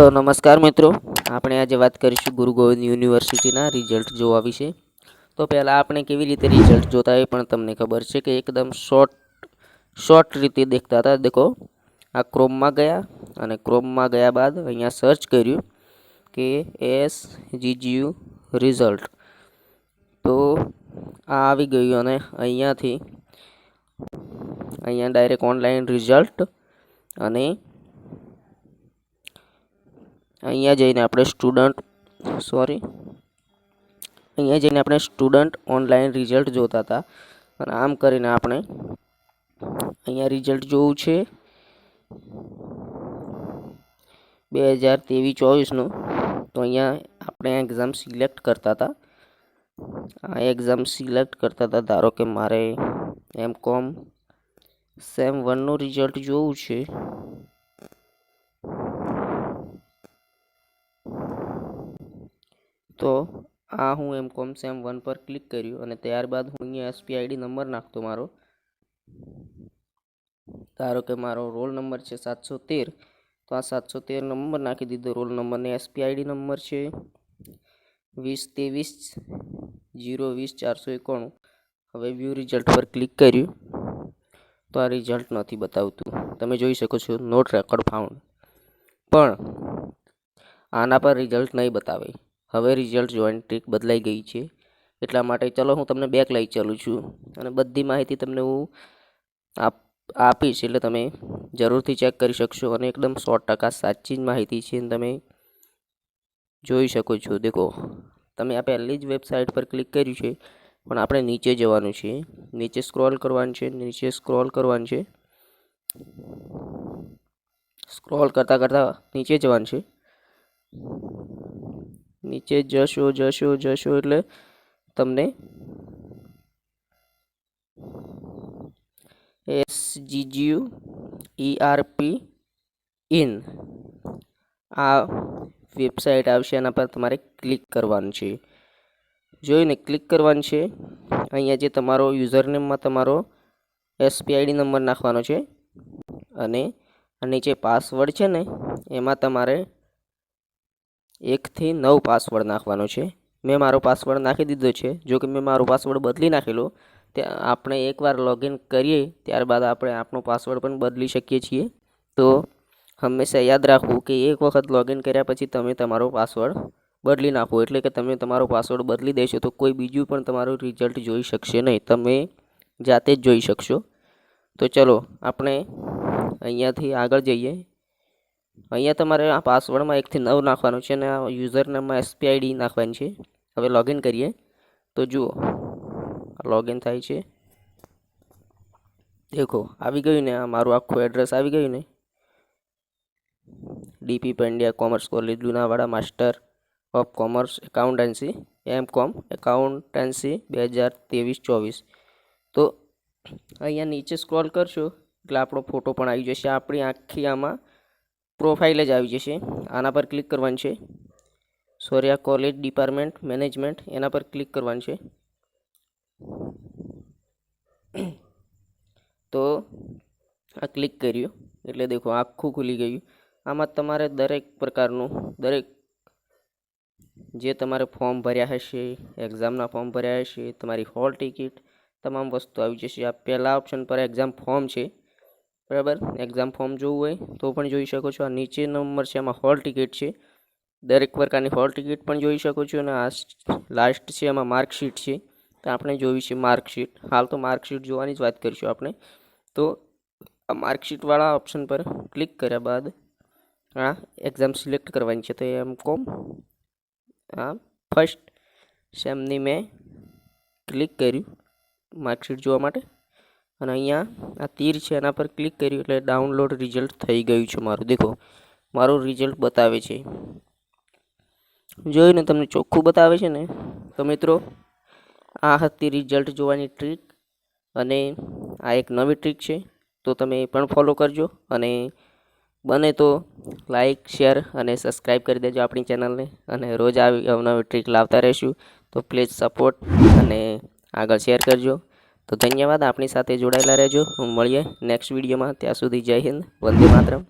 તો નમસ્કાર મિત્રો, આપણે આજે વાત કરીશું ગુરુ ગોવિંદ યુનિવર્સિટીના રિઝલ્ટ જોવા વિશે. તો પહેલાં આપણે કેવી રીતે રિઝલ્ટ જોતા એ પણ તમને ખબર છે કે એકદમ શોર્ટ શોર્ટ રીતે દેખતા હતા. દેખો, આ ક્રોમમાં ગયા અને ક્રોમમાં ગયા બાદ અહીંયા સર્ચ કર્યું કે એસ જીજીયુ રિઝલ્ટ તો આ આવી ગયું અને અહીંયાથી, અહીંયા ડાયરેક્ટ ઓનલાઈન રિઝલ્ટ અને અહીંયા જઈને આપણે સ્ટુડન્ટ સોરી અહીંયા જઈને આપણે સ્ટુડન્ટ ઓનલાઈન રિઝલ્ટ જોતા હતા. અને આમ કરીને આપણે અહીંયા રિઝલ્ટ જોવું છે. બે હજાર ત્રેવીસ ચોવીસનું. તો અહીંયા આપણે એક્ઝામ સિલેક્ટ કરતા હતા. આ એક્ઝામ સિલેક્ટ કરતા હતા. ધારો કે મારે એમ કોમ સેમ વનનું રિઝલ્ટ જોવું છે. તો આ હું એમ કોમ સેમ વન પર ક્લિક કર્યું અને ત્યારબાદ હું અહીંયા એસપી આઈડી નંબર નાખતો મારો. ધારો કે મારો રોલ નંબર છે સાતસો તેર, તો આ સાતસો તેર નંબર નાખી દીધો. રોલ નંબરને એસપી આઈડી નંબર છે વીસ ત્રેવીસ જીરો વીસ ચારસો એકોણું. હવે વ્યૂ રિઝલ્ટ પર ક્લિક કર્યું. તો આ રિઝલ્ટ નથી બતાવતું. તમે જોઈ શકો છો નોટ રેકોર્ડ ફાઉન્ડ પણ આના પર રિઝલ્ટ નહીં બતાવે. હવે રિઝલ્ટ જોઈન્ટ ટ્રીક બદલાઈ ગઈ છે. એટલા માટે ચલો હું તમને બેક લઈ ચાલું છું. અને બધી માહિતી તમને હું આપ, આપીશ એટલે તમે જરૂરથી ચેક કરી શકશો અને એકદમ સો ટકા સાચી જ માહિતી છે તમે જોઈ શકો છો. દેખો, તમે આ પહેલી જ વેબસાઇટ પર ક્લિક કર્યું છે, પણ આપણે નીચે જવાનું છે. નીચે સ્ક્રોલ કરવાનું છે, નીચે સ્ક્રોલ કરવાનું છે. સ્ક્રોલ કરતાં કરતાં નીચે જવાનું છે. નીચે જશો જશો જશો એટલે તમને એસ જીજીયુ ઈઆરપી ઇન આ વેબસાઇટ આવશે, એના પર તમારે ક્લિક કરવાનું છે. જોઈને ક્લિક કરવાનું છે. અહીંયા જે તમારો યુઝરનેમમાં તમારો એસપીઆઈડી નંબર નાખવાનો છે અને નીચે પાસવર્ડ છે ને, એમાં તમારે એકથી નવ પાસવર્ડ નાખવાનો છે. મેં મારો પાસવર્ડ નાખી દીધો છે. જો કે મેં મારો પાસવર્ડ બદલી નાખેલો, તે આપણે એકવાર લોગિન કરીએ, ત્યારબાદ આપણે આપણો પાસવર્ડ પણ બદલી શકીએ છીએ. તો હંમેશા યાદ રાખવું કે એક વખત લોગિન કર્યા પછી તમે તમારો પાસવર્ડ બદલી નાખો. એટલે કે તમે તમારો પાસવર્ડ બદલી દેશો, તો કોઈ બીજું પણ તમારું રિઝલ્ટ જોઈ શકશે નહીં. તમે જાતે જ જોઈ શકશો. તો ચલો, આપણે અહીંયાથી આગળ જઈએ. અહીંયા તમારે આ પાસવર્ડમાં એકથી નવ નાખવાનું છે અને આ યુઝરનેમમાં એસપીઆઈડી નાખવાની છે. હવે લોગિન કરીએ. તો જુઓ લોગિન થાય છે. દેખો, આવી ગયું ને આ મારું આખું એડ્રેસ આવી ગયું ને. D P Pandya commerce college Lunawada master of commerce accountancy M com accountancy બે હજાર ત્રેવીસ ચોવીસ. તો અહીંયા નીચે સ્ક્રોલ કરશો એટલે આપણો ફોટો પણ આવી જશે. આપણી આખી આમાં પ્રોફાઇલ જ આવી જશે. આના પર ક્લિક કરવાનું છે. સોર્યા કોલેજ ડિપાર્ટમેન્ટ મેનેજમેન્ટ એના પર ક્લિક કરવાનું છે. તો આ ક્લિક કર્યું. એટલે દેખો, આખું ખુલી ગયું. આમાં તમારે દરેક પ્રકારનું, દરેક જે તમારે ફોર્મ ભર્યા હશે, એક્ઝામના ફોર્મ ભર્યા હશે, તમારી હોલ ટિકિટ, તમામ વસ્તુ આવી જશે. આ પહેલા ઓપ્શન પર એક્ઝામ ફોર્મ છે. બરાબર? એક્ઝામ ફોર્મ જોવું હોય તો પણ જોઈ શકો છો. આ નીચે નંબર છે એમાં હોલ ટિકિટ છે. દરેક પ્રકારની હોલ ટિકિટ પણ જોઈ શકો છો અને આ લાસ્ટ છે એમાં માર્કશીટ છે. તો આપણે જોવી છે માર્કશીટ હાલ તો માર્કશીટ જોવાની જ વાત કરીશું આપણે. તો આ માર્કશીટવાળા ઓપ્શન પર ક્લિક કર્યા બાદ આ એક્ઝામ સિલેક્ટ કરવાની છે. તો એમ કોમ. આ ફર્સ્ટ સેમની મેં ક્લિક કર્યું માર્કશીટ જોવા માટે. અને અહીંયા આ તીર છે, એના પર ક્લિક કર્યું એટલે ડાઉનલોડ રિઝલ્ટ થઈ ગયું છે મારું. દેખો, મારું રિઝલ્ટ બતાવે છે. જોઈને તમને ચોખ્ખું બતાવે છે ને? તો મિત્રો, આ હતી રિઝલ્ટ જોવાની ટ્રીક અને આ એક નવી ટ્રીક છે. તો તમે પણ ફોલો કરજો અને બને તો લાઇક શેર અને સબસ્ક્રાઈબ કરી દેજો આપણી ચેનલને અને રોજ આવી અવનવી ટ્રીક લાવતા રહીશું. તો પ્લીઝ સપોર્ટ અને આગળ શેર કરજો. તો ધન્યવાદ, આપણી સાથે જોડાયેલા રહેજો. મળીએ નેક્સ્ટ વિડીયોમાં ત્યાં સુધી જય હિન્દ. વંદે માતરમ.